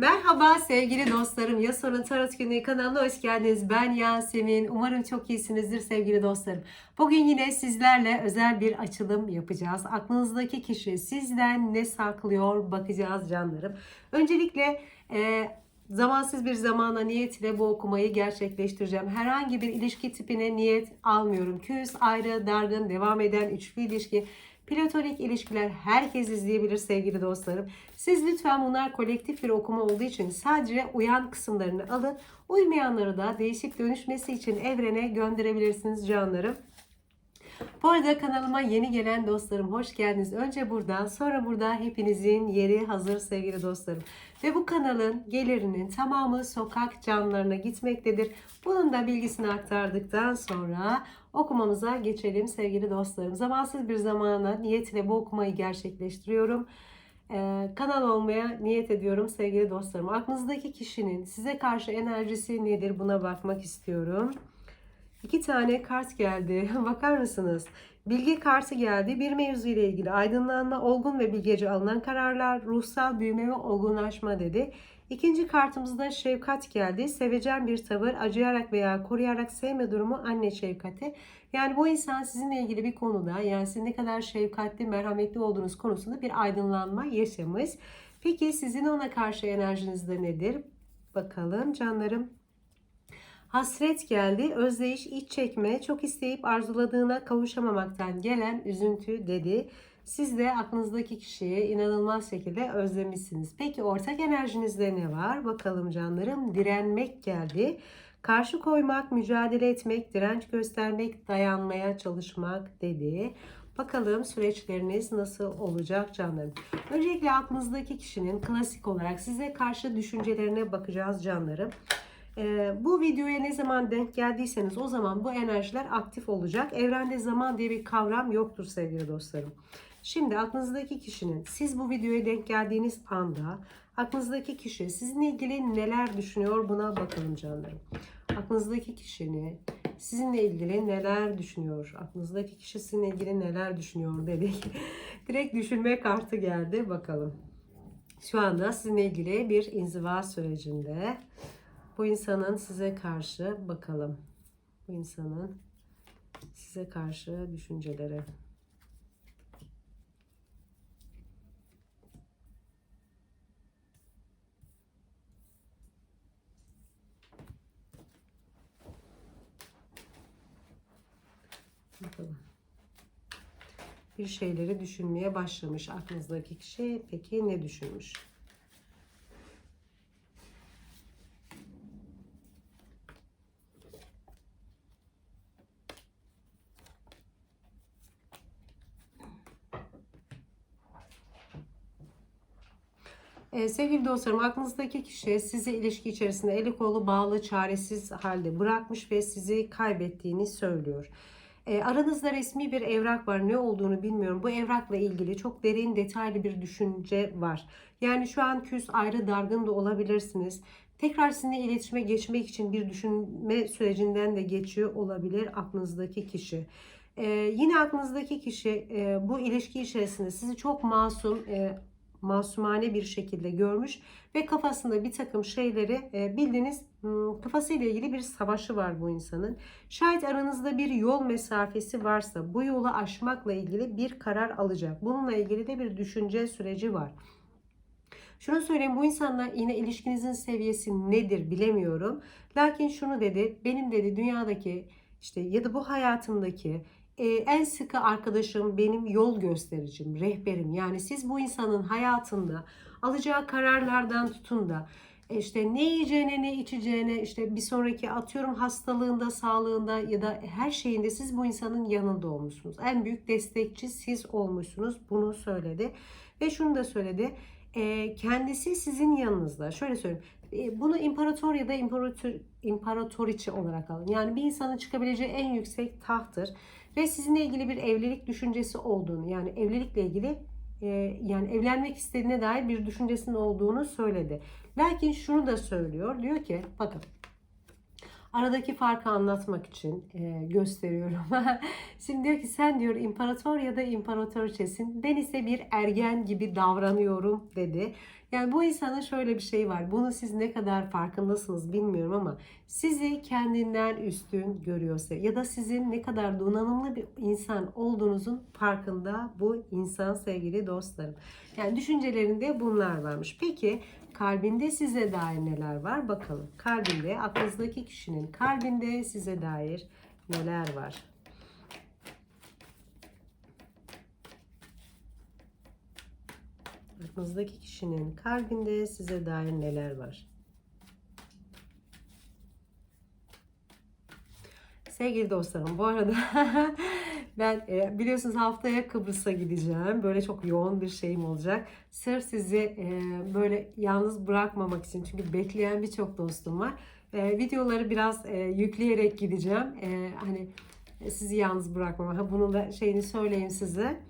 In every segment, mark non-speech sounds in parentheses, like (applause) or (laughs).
Merhaba sevgili dostlarım. Yasor'un Tarot Günlüğü kanalına hoş geldiniz. Ben Yasemin. Umarım çok iyisinizdir sevgili dostlarım. Bugün yine sizlerle özel bir açılım yapacağız. Aklınızdaki kişi sizden ne saklıyor bakacağız canlarım. Öncelikle e, zamansız bir zamana niyet ile bu okumayı gerçekleştireceğim. Herhangi bir ilişki tipine niyet almıyorum. Küs, ayrı, dargın, devam eden üçlü ilişki, Platonik ilişkiler herkes izleyebilir sevgili dostlarım. Siz lütfen bunlar kolektif bir okuma olduğu için sadece uyan kısımlarını alın. Uymayanları da değişik dönüşmesi için evrene gönderebilirsiniz canlarım. Bu arada kanalıma yeni gelen dostlarım hoş geldiniz. Önce burada sonra burada hepinizin yeri hazır sevgili dostlarım. Ve bu kanalın gelirinin tamamı sokak canlarına gitmektedir. Bunun da bilgisini aktardıktan sonra okumamıza geçelim sevgili dostlarım. Zamansız bir zamana niyet ile bu okumayı gerçekleştiriyorum. Ee, kanal olmaya niyet ediyorum sevgili dostlarım. Aklınızdaki kişinin size karşı enerjisi nedir buna bakmak istiyorum. İki tane kart geldi. (laughs) Bakar mısınız? Bilgi kartı geldi. Bir mevzu ile ilgili aydınlanma, olgun ve bilgece alınan kararlar, ruhsal büyüme ve olgunlaşma dedi. İkinci kartımızda şefkat geldi. Sevecen bir tavır, acıyarak veya koruyarak sevme durumu anne şefkati. Yani bu insan sizinle ilgili bir konuda yani sizin ne kadar şefkatli, merhametli olduğunuz konusunda bir aydınlanma yaşamış. Peki sizin ona karşı enerjiniz de nedir? Bakalım canlarım. Hasret geldi, özleyiş, iç çekme, çok isteyip arzuladığına kavuşamamaktan gelen üzüntü dedi. Siz de aklınızdaki kişiyi inanılmaz şekilde özlemişsiniz. Peki ortak enerjinizde ne var? Bakalım canlarım. Direnmek geldi. Karşı koymak, mücadele etmek, direnç göstermek, dayanmaya çalışmak dedi. Bakalım süreçleriniz nasıl olacak canlarım. Öncelikle aklınızdaki kişinin klasik olarak size karşı düşüncelerine bakacağız canlarım. Ee, bu videoya ne zaman denk geldiyseniz o zaman bu enerjiler aktif olacak. Evrende zaman diye bir kavram yoktur sevgili dostlarım. Şimdi aklınızdaki kişinin siz bu videoya denk geldiğiniz anda aklınızdaki kişi sizinle ilgili neler düşünüyor buna bakalım canlarım. Aklınızdaki kişinin sizinle ilgili neler düşünüyor? Aklınızdaki kişi sizinle ilgili neler düşünüyor dedik. (laughs) Direkt düşünme kartı geldi bakalım. Şu anda sizinle ilgili bir inziva sürecinde. Bu insanın size karşı bakalım. Bu insanın size karşı düşünceleri. Bakalım. Bir şeyleri düşünmeye başlamış aklınızdaki kişi. Peki ne düşünmüş? Ee, sevgili dostlarım aklınızdaki kişi sizi ilişki içerisinde eli kolu bağlı çaresiz halde bırakmış ve sizi kaybettiğini söylüyor. E, aranızda resmi bir evrak var. Ne olduğunu bilmiyorum. Bu evrakla ilgili çok derin, detaylı bir düşünce var. Yani şu an küs, ayrı, dargın da olabilirsiniz. Tekrar sizinle iletişime geçmek için bir düşünme sürecinden de geçiyor olabilir aklınızdaki kişi. E, yine aklınızdaki kişi e, bu ilişki içerisinde sizi çok masum, e, masumane bir şekilde görmüş ve kafasında bir takım şeyleri e, bildiğiniz hmm, kafasıyla ilgili bir savaşı var bu insanın. Şayet aranızda bir yol mesafesi varsa bu yolu aşmakla ilgili bir karar alacak. Bununla ilgili de bir düşünce süreci var. Şunu söyleyeyim bu insanla yine ilişkinizin seviyesi nedir bilemiyorum. Lakin şunu dedi benim dedi dünyadaki işte ya da bu hayatımdaki e, en sıkı arkadaşım benim yol göstericim, rehberim. Yani siz bu insanın hayatında alacağı kararlardan tutun da işte ne yiyeceğine ne içeceğine işte bir sonraki atıyorum hastalığında, sağlığında ya da her şeyinde siz bu insanın yanında olmuşsunuz. En büyük destekçi siz olmuşsunuz. Bunu söyledi. Ve şunu da söyledi. E, kendisi sizin yanınızda. Şöyle söyleyeyim. E, bunu imparator ya da imparator, imparatoriçe olarak alın. Yani bir insanın çıkabileceği en yüksek tahttır ve sizinle ilgili bir evlilik düşüncesi olduğunu yani evlilikle ilgili e, yani evlenmek istediğine dair bir düşüncesinin olduğunu söyledi. Lakin şunu da söylüyor. Diyor ki bakın aradaki farkı anlatmak için e, gösteriyorum. (laughs) Şimdi diyor ki sen diyor imparator ya da imparatoriçesin. Ben ise bir ergen gibi davranıyorum dedi. Yani bu insanın şöyle bir şey var. Bunu siz ne kadar farkındasınız bilmiyorum ama sizi kendinden üstün görüyorsa ya da sizin ne kadar donanımlı bir insan olduğunuzun farkında bu insan sevgili dostlarım. Yani düşüncelerinde bunlar varmış. Peki kalbinde size dair neler var? Bakalım. Kalbinde, aklınızdaki kişinin kalbinde size dair neler var? Aklınızdaki kişinin kalbinde size dair neler var? Sevgili dostlarım bu arada (laughs) ben e, biliyorsunuz haftaya Kıbrıs'a gideceğim. Böyle çok yoğun bir şeyim olacak. Sırf sizi e, böyle yalnız bırakmamak için çünkü bekleyen birçok dostum var. E, videoları biraz yükleyerek gideceğim. Hani sizi yalnız bırakmamak. Bunun da şeyini söyleyeyim size.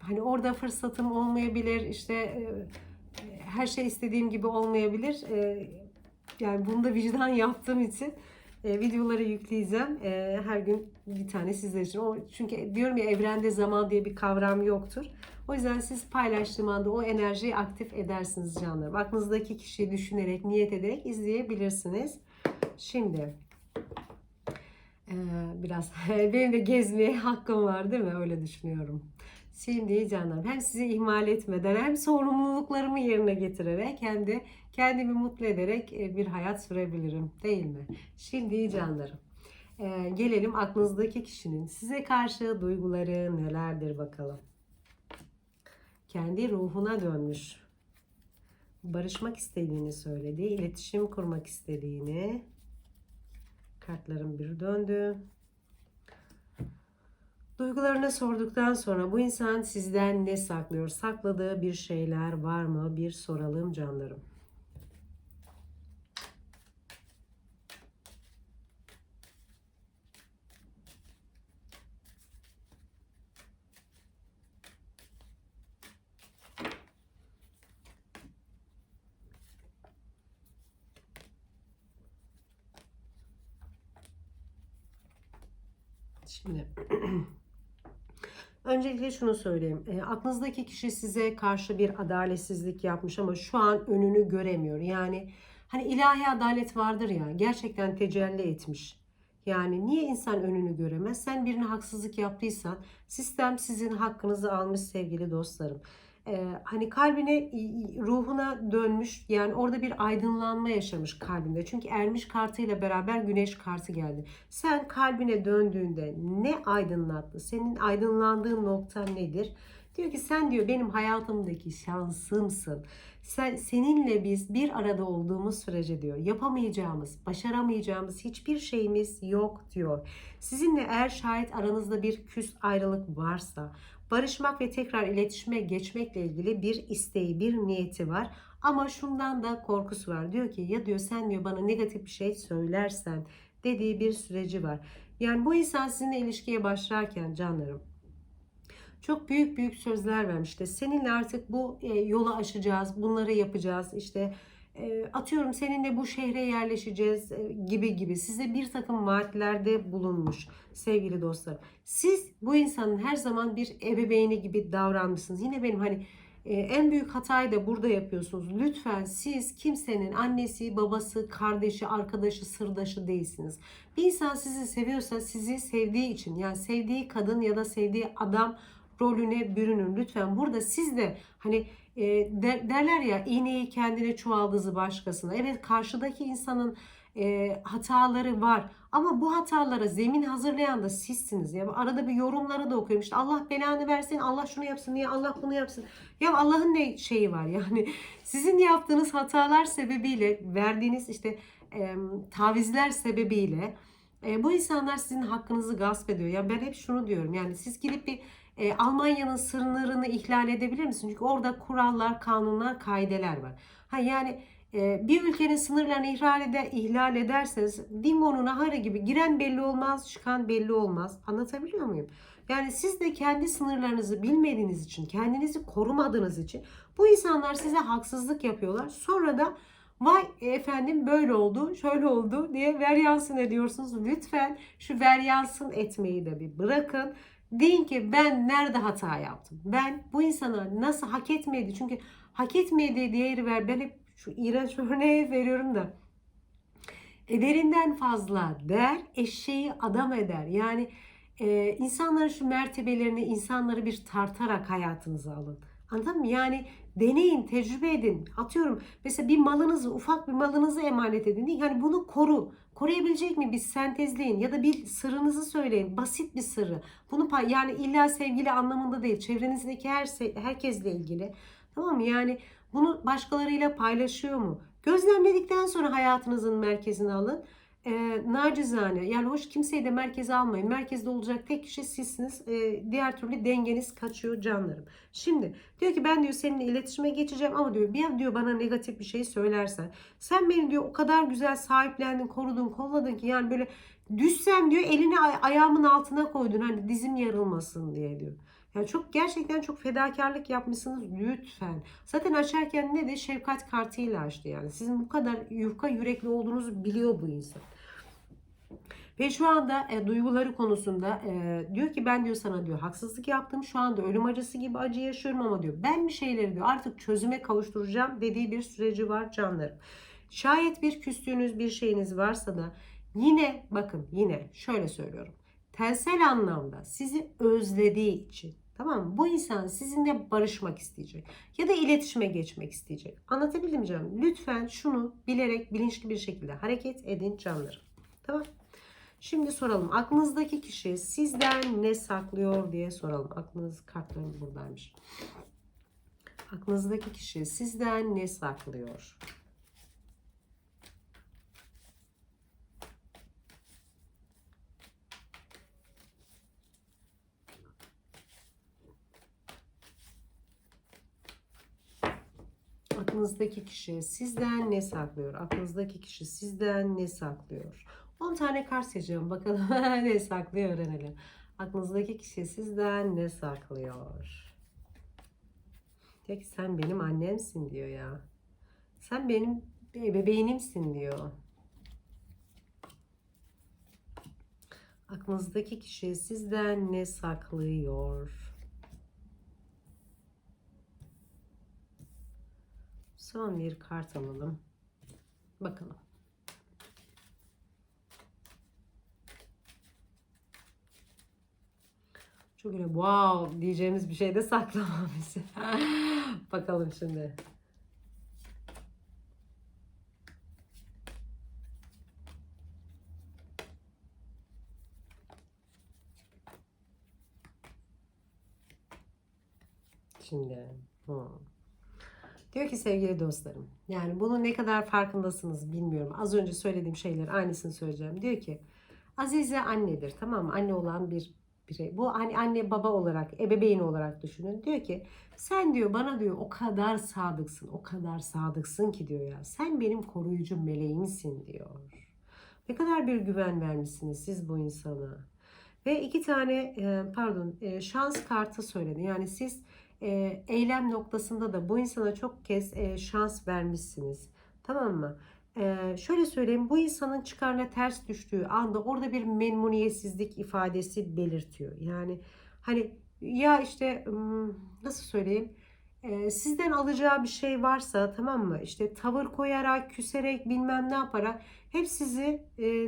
Hani orada fırsatım olmayabilir. İşte e, her şey istediğim gibi olmayabilir. E, yani bunu da vicdan yaptığım için e, videoları yükleyeceğim. E, her gün bir tane sizler için. O, çünkü diyorum ya evrende zaman diye bir kavram yoktur. O yüzden siz paylaştığım anda o enerjiyi aktif edersiniz canlarım. Aklınızdaki kişiyi düşünerek, niyet ederek izleyebilirsiniz. Şimdi e, biraz (laughs) benim de gezmeye hakkım var değil mi? Öyle düşünüyorum. Şimdi canlarım hem sizi ihmal etmeden hem sorumluluklarımı yerine getirerek hem de kendimi mutlu ederek e, bir hayat sürebilirim değil mi? Şimdi canlarım e, gelelim aklınızdaki kişinin size karşı duyguları nelerdir bakalım. Kendi ruhuna dönmüş. Barışmak istediğini söyledi. iletişim kurmak istediğini. Kartlarım bir döndü. Duygularını sorduktan sonra bu insan sizden ne saklıyor? Sakladığı bir şeyler var mı? Bir soralım canlarım. Şimdi (clears throat) Öncelikle şunu söyleyeyim. E, aklınızdaki kişi size karşı bir adaletsizlik yapmış ama şu an önünü göremiyor. Yani hani ilahi adalet vardır ya gerçekten tecelli etmiş. Yani niye insan önünü göremez? Sen birine haksızlık yaptıysan sistem sizin hakkınızı almış sevgili dostlarım. Hani kalbine, ruhuna dönmüş yani orada bir aydınlanma yaşamış kalbinde. Çünkü ermiş kartıyla beraber güneş kartı geldi. Sen kalbine döndüğünde ne aydınlattı? Senin aydınlandığın nokta nedir? Diyor ki sen diyor benim hayatımdaki şansımsın. Sen, seninle biz bir arada olduğumuz sürece diyor yapamayacağımız, başaramayacağımız hiçbir şeyimiz yok diyor. Sizinle eğer şayet aranızda bir küs ayrılık varsa barışmak ve tekrar iletişime geçmekle ilgili bir isteği, bir niyeti var. Ama şundan da korkusu var. Diyor ki ya diyor sen diyor bana negatif bir şey söylersen dediği bir süreci var. Yani bu insan sizinle ilişkiye başlarken canlarım çok büyük büyük sözler vermiş. İşte seninle artık bu e, yolu aşacağız, bunları yapacağız. İşte atıyorum seninle bu şehre yerleşeceğiz e, gibi gibi size bir takım vaatlerde bulunmuş sevgili dostlar. Siz bu insanın her zaman bir ebeveyni gibi davranmışsınız. Yine benim hani e, en büyük hatayı da burada yapıyorsunuz. Lütfen siz kimsenin annesi, babası, kardeşi, arkadaşı, sırdaşı değilsiniz. Bir insan sizi seviyorsa sizi sevdiği için yani sevdiği kadın ya da sevdiği adam rolüne bürünün. Lütfen burada siz de hani e, derler ya iğneyi kendine çuvaldızı başkasına. Evet karşıdaki insanın e, hataları var. Ama bu hatalara zemin hazırlayan da sizsiniz. Ya arada bir yorumları da okuyorum. İşte Allah belanı versin, Allah şunu yapsın, niye Allah bunu yapsın. Ya Allah'ın ne şeyi var yani. Sizin yaptığınız hatalar sebebiyle, verdiğiniz işte e, tavizler sebebiyle e, bu insanlar sizin hakkınızı gasp ediyor. Ya ben hep şunu diyorum. Yani siz gidip bir e, Almanya'nın sınırını ihlal edebilir misin? Çünkü orada kurallar, kanunlar, kaideler var. Ha yani e, bir ülkenin sınırlarını ihlal, eder, ihlal ederseniz Dingo'nun ahırı gibi giren belli olmaz, çıkan belli olmaz. Anlatabiliyor muyum? Yani siz de kendi sınırlarınızı bilmediğiniz için, kendinizi korumadığınız için bu insanlar size haksızlık yapıyorlar. Sonra da vay efendim böyle oldu, şöyle oldu diye ver yansın ediyorsunuz. Lütfen şu ver yansın etmeyi de bir bırakın Deyin ki ben nerede hata yaptım? Ben bu insana nasıl hak etmedi? Çünkü hak etmediği değeri ver. Ben hep şu iğrenç (laughs) örneği veriyorum da. Ederinden fazla der, eşeği adam eder. Yani e, insanların şu mertebelerini, insanları bir tartarak hayatınıza alın. Anladın mı? Yani deneyin, tecrübe edin. Atıyorum mesela bir malınızı, ufak bir malınızı emanet edin. Yani bunu koru. Koruyabilecek mi? Bir sentezleyin ya da bir sırrınızı söyleyin. Basit bir sırrı. Bunu yani illa sevgili anlamında değil. Çevrenizdeki her herkesle ilgili. Tamam mı? Yani bunu başkalarıyla paylaşıyor mu? Gözlemledikten sonra hayatınızın merkezine alın. E, nacizane yani hoş kimseyi de merkeze almayın. Merkezde olacak tek kişi sizsiniz. E, diğer türlü dengeniz kaçıyor canlarım. Şimdi diyor ki ben diyor seninle iletişime geçeceğim ama diyor bir diyor bana negatif bir şey söylersen sen beni diyor o kadar güzel sahiplendin, korudun, kolladın ki yani böyle düşsem diyor elini ay- ayağımın altına koydun hani dizim yarılmasın diye diyor. Yani çok gerçekten çok fedakarlık yapmışsınız lütfen. Zaten açarken ne de şefkat kartıyla açtı yani. Sizin bu kadar yufka yürekli olduğunuzu biliyor bu insan. Ve şu anda e, duyguları konusunda e, diyor ki ben diyor sana diyor haksızlık yaptım. Şu anda ölüm acısı gibi acı yaşıyorum ama diyor ben bir şeyleri diyor artık çözüme kavuşturacağım dediği bir süreci var canlarım. Şayet bir küstüğünüz bir şeyiniz varsa da yine bakın yine şöyle söylüyorum. Tensel anlamda sizi özlediği için Tamam mı? Bu insan sizinle barışmak isteyecek ya da iletişime geçmek isteyecek. Anlatabildim canım? Lütfen şunu bilerek bilinçli bir şekilde hareket edin canlarım. Tamam. Şimdi soralım. Aklınızdaki kişi sizden ne saklıyor diye soralım. Aklınız kartlarım buradaymış. Aklınızdaki kişi sizden ne saklıyor? Aklınızdaki kişi sizden ne saklıyor? Aklınızdaki kişi sizden ne saklıyor? 10 tane kart seçiyorum. Bakalım (laughs) ne saklıyor öğrenelim. Aklınızdaki kişi sizden ne saklıyor? Diyor ki sen benim annemsin diyor ya. Sen benim bebeğinimsin diyor. Aklınızdaki kişi sizden ne saklıyor? Son bir kart alalım. Bakalım. Çok öyle wow diyeceğimiz bir şey de saklamamış. (laughs) Bakalım şimdi. Şimdi. Hmm. Diyor ki sevgili dostlarım. Yani bunun ne kadar farkındasınız bilmiyorum. Az önce söylediğim şeyler aynısını söyleyeceğim. Diyor ki Azize annedir tamam mı? Anne olan bir birey. Bu hani anne baba olarak, ebeveyn olarak düşünün. Diyor ki sen diyor bana diyor o kadar sadıksın, o kadar sadıksın ki diyor ya. Sen benim koruyucu meleğimsin diyor. Ne kadar bir güven vermişsiniz siz bu insana. Ve iki tane e, pardon e, şans kartı söyledi. Yani siz e, eylem noktasında da bu insana çok kez şans vermişsiniz. Tamam mı? Ee, şöyle söyleyeyim bu insanın çıkarına ters düştüğü anda orada bir memnuniyetsizlik ifadesi belirtiyor. Yani hani ya işte nasıl söyleyeyim ee, sizden alacağı bir şey varsa tamam mı işte tavır koyarak küserek bilmem ne yaparak hep sizi e,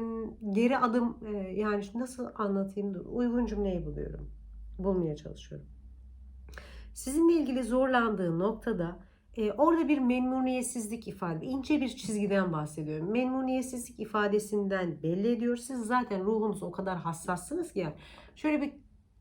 geri adım e, yani nasıl anlatayım uygun cümleyi buluyorum bulmaya çalışıyorum. Sizinle ilgili zorlandığı noktada e, orada bir memnuniyetsizlik ifade, ince bir çizgiden bahsediyorum. Memnuniyetsizlik ifadesinden belli ediyor. Siz zaten ruhunuz o kadar hassassınız ki yani. Şöyle bir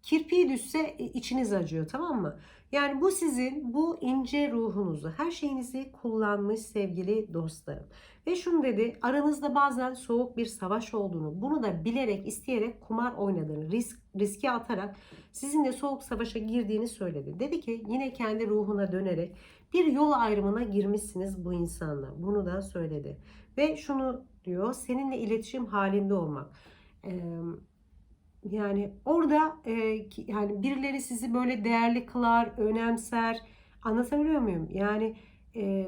kirpiği düşse e, içiniz acıyor tamam mı? Yani bu sizin bu ince ruhunuzu, her şeyinizi kullanmış sevgili dostlarım. Ve şunu dedi, aranızda bazen soğuk bir savaş olduğunu, bunu da bilerek, isteyerek kumar oynadığını, risk, riske atarak sizinle soğuk savaşa girdiğini söyledi. Dedi ki yine kendi ruhuna dönerek bir yol ayrımına girmişsiniz bu insanla. Bunu da söyledi. Ve şunu diyor, seninle iletişim halinde olmak. Yani orada yani birileri sizi böyle değerli kılar, önemser. Anlatabiliyor muyum? Yani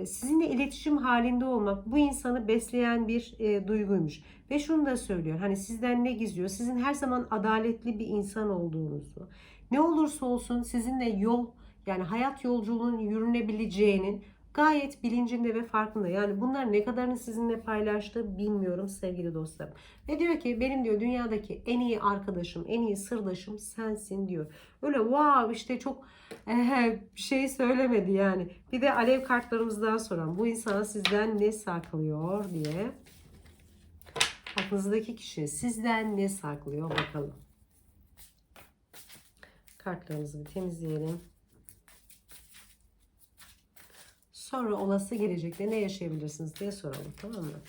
sizinle iletişim halinde olmak bu insanı besleyen bir duyguymuş. Ve şunu da söylüyor. Hani sizden ne gizliyor? Sizin her zaman adaletli bir insan olduğunuzu. Ne olursa olsun sizinle yol yani hayat yolculuğunun yürünebileceğinin gayet bilincinde ve farkında. Yani bunlar ne kadarını sizinle paylaştı bilmiyorum sevgili dostlarım. Ve diyor ki benim diyor dünyadaki en iyi arkadaşım, en iyi sırdaşım sensin diyor. Öyle wow işte çok eh, bir şey söylemedi yani. Bir de alev kartlarımızdan soran bu insan sizden ne saklıyor diye. Aklınızdaki kişi sizden ne saklıyor bakalım. Kartlarımızı bir temizleyelim. Sonra olası gelecekte ne yaşayabilirsiniz diye soralım tamam mı?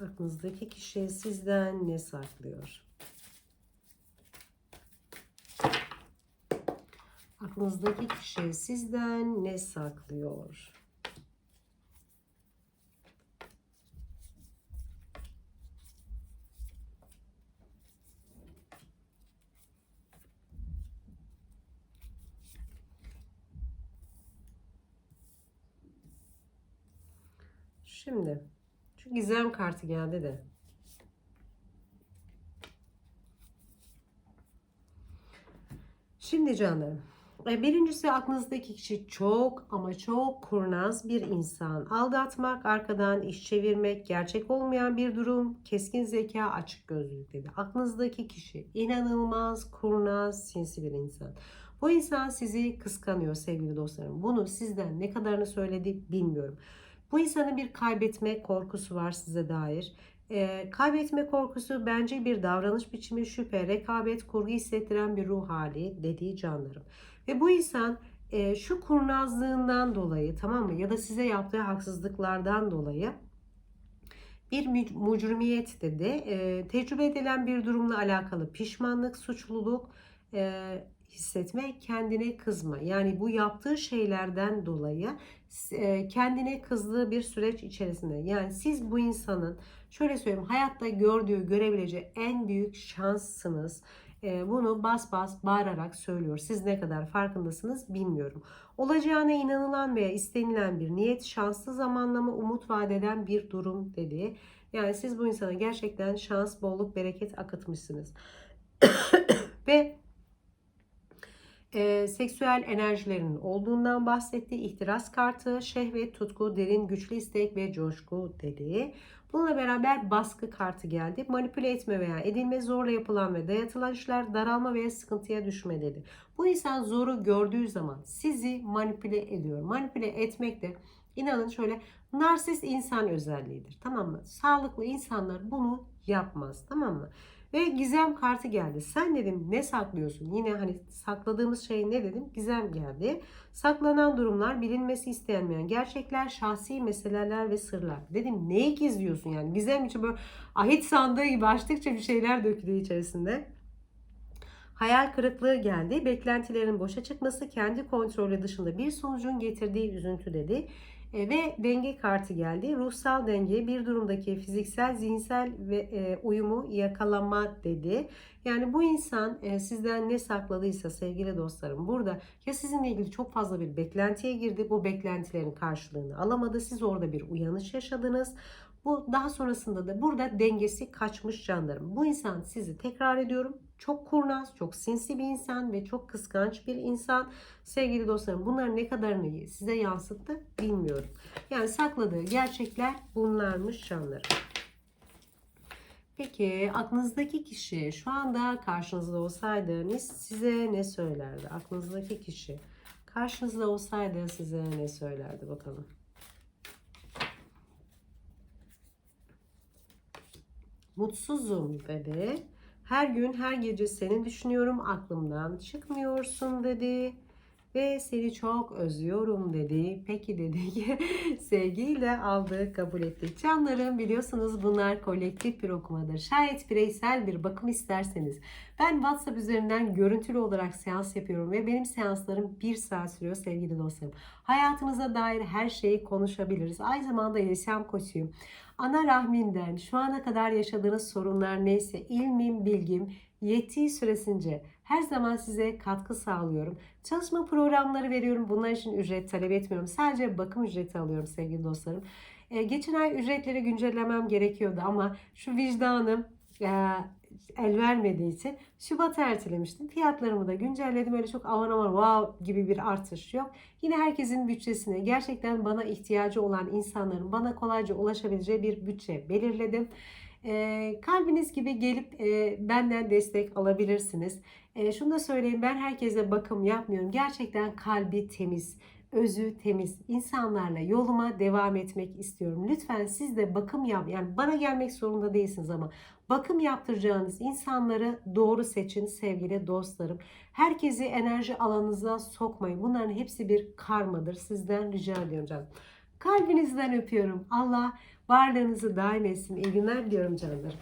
Aklınızdaki kişi sizden ne saklıyor? Aklınızdaki kişi sizden ne saklıyor? Şimdi şu gizem kartı geldi de. Şimdi canlarım. e, Birincisi aklınızdaki kişi çok ama çok kurnaz bir insan. Aldatmak, arkadan iş çevirmek, gerçek olmayan bir durum, keskin zeka, açık gözlülük dedi. Aklınızdaki kişi inanılmaz kurnaz, sinsi bir insan. Bu insan sizi kıskanıyor sevgili dostlarım. Bunu sizden ne kadarını söyledi bilmiyorum. Bu insanın bir kaybetme korkusu var size dair. E, kaybetme korkusu bence bir davranış biçimi, şüphe, rekabet, kurgu hissettiren bir ruh hali dediği canlarım. Ve bu insan e, şu kurnazlığından dolayı tamam mı ya da size yaptığı haksızlıklardan dolayı bir mucrimiyet dedi. E, tecrübe edilen bir durumla alakalı pişmanlık, suçluluk, e, hissetme, kendine kızma. Yani bu yaptığı şeylerden dolayı e, kendine kızdığı bir süreç içerisinde. Yani siz bu insanın şöyle söyleyeyim hayatta gördüğü, görebileceği en büyük şanssınız. E, Bunu bas bas bağırarak söylüyor. Siz ne kadar farkındasınız bilmiyorum. Olacağına inanılan veya istenilen bir niyet, şanslı zamanlama, umut vadeden bir durum dedi. Yani siz bu insana gerçekten şans, bolluk, bereket akıtmışsınız. Ve e, seksüel enerjilerinin olduğundan bahsetti. İhtiras kartı, şehvet, tutku, derin, güçlü istek ve coşku dedi. Bununla beraber baskı kartı geldi. Manipüle etme veya edilme, zorla yapılan ve dayatılan işler, daralma veya sıkıntıya düşme dedi. Bu insan zoru gördüğü zaman sizi manipüle ediyor. Manipüle etmek de inanın şöyle narsist insan özelliğidir. Tamam mı? Sağlıklı insanlar bunu yapmaz. Tamam mı? Ve gizem kartı geldi. Sen dedim ne saklıyorsun? Yine hani sakladığımız şey ne dedim? Gizem geldi. Saklanan durumlar, bilinmesi istenmeyen gerçekler, şahsi meseleler ve sırlar. Dedim neyi gizliyorsun yani? Gizem için böyle ahit sandığı gibi açtıkça bir şeyler dökülüyor içerisinde. Hayal kırıklığı geldi. Beklentilerin boşa çıkması kendi kontrolü dışında bir sonucun getirdiği üzüntü dedi. E, ve denge kartı geldi. Ruhsal denge bir durumdaki fiziksel, zihinsel ve e, uyumu yakalama dedi. Yani bu insan e, sizden ne sakladıysa sevgili dostlarım burada ya sizinle ilgili çok fazla bir beklentiye girdi. Bu beklentilerin karşılığını alamadı. Siz orada bir uyanış yaşadınız. Bu daha sonrasında da burada dengesi kaçmış canlarım. Bu insan sizi tekrar ediyorum çok kurnaz, çok sinsi bir insan ve çok kıskanç bir insan. Sevgili dostlarım bunlar ne kadarını size yansıttı bilmiyorum. Yani sakladığı gerçekler bunlarmış canlarım. Peki aklınızdaki kişi şu anda karşınızda olsaydı size ne söylerdi? Aklınızdaki kişi karşınızda olsaydı size ne söylerdi bakalım. Mutsuzum dedi. Her gün her gece seni düşünüyorum aklımdan çıkmıyorsun dedi. Ve seni çok özlüyorum dedi. Peki dedi (laughs) sevgiyle aldı kabul ettik. Canlarım biliyorsunuz bunlar kolektif bir okumadır. Şayet bireysel bir bakım isterseniz ben WhatsApp üzerinden görüntülü olarak seans yapıyorum ve benim seanslarım bir saat sürüyor sevgili dostlarım. Hayatınıza dair her şeyi konuşabiliriz. Aynı zamanda yaşam koçuyum. Ana rahminden şu ana kadar yaşadığınız sorunlar neyse ilmim, bilgim yettiği süresince Her zaman size katkı sağlıyorum. Çalışma programları veriyorum. Bunlar için ücret talep etmiyorum. Sadece bakım ücreti alıyorum sevgili dostlarım. Ee, geçen ay ücretleri güncellemem gerekiyordu ama şu vicdanım e, el vermediği için Şubat'a ertelemiştim. Fiyatlarımı da güncelledim. Öyle çok aman aman wow gibi bir artış yok. Yine herkesin bütçesine gerçekten bana ihtiyacı olan insanların bana kolayca ulaşabileceği bir bütçe belirledim. Ee, kalbiniz gibi gelip e, benden destek alabilirsiniz. E, şunu da söyleyeyim ben herkese bakım yapmıyorum. Gerçekten kalbi temiz, özü temiz insanlarla yoluma devam etmek istiyorum. Lütfen siz de bakım yap. Yani bana gelmek zorunda değilsiniz ama bakım yaptıracağınız insanları doğru seçin sevgili dostlarım. Herkesi enerji alanınıza sokmayın. Bunların hepsi bir karmadır. Sizden rica ediyorum canım. Kalbinizden öpüyorum. Allah varlığınızı daim etsin. İyi günler diliyorum canlarım.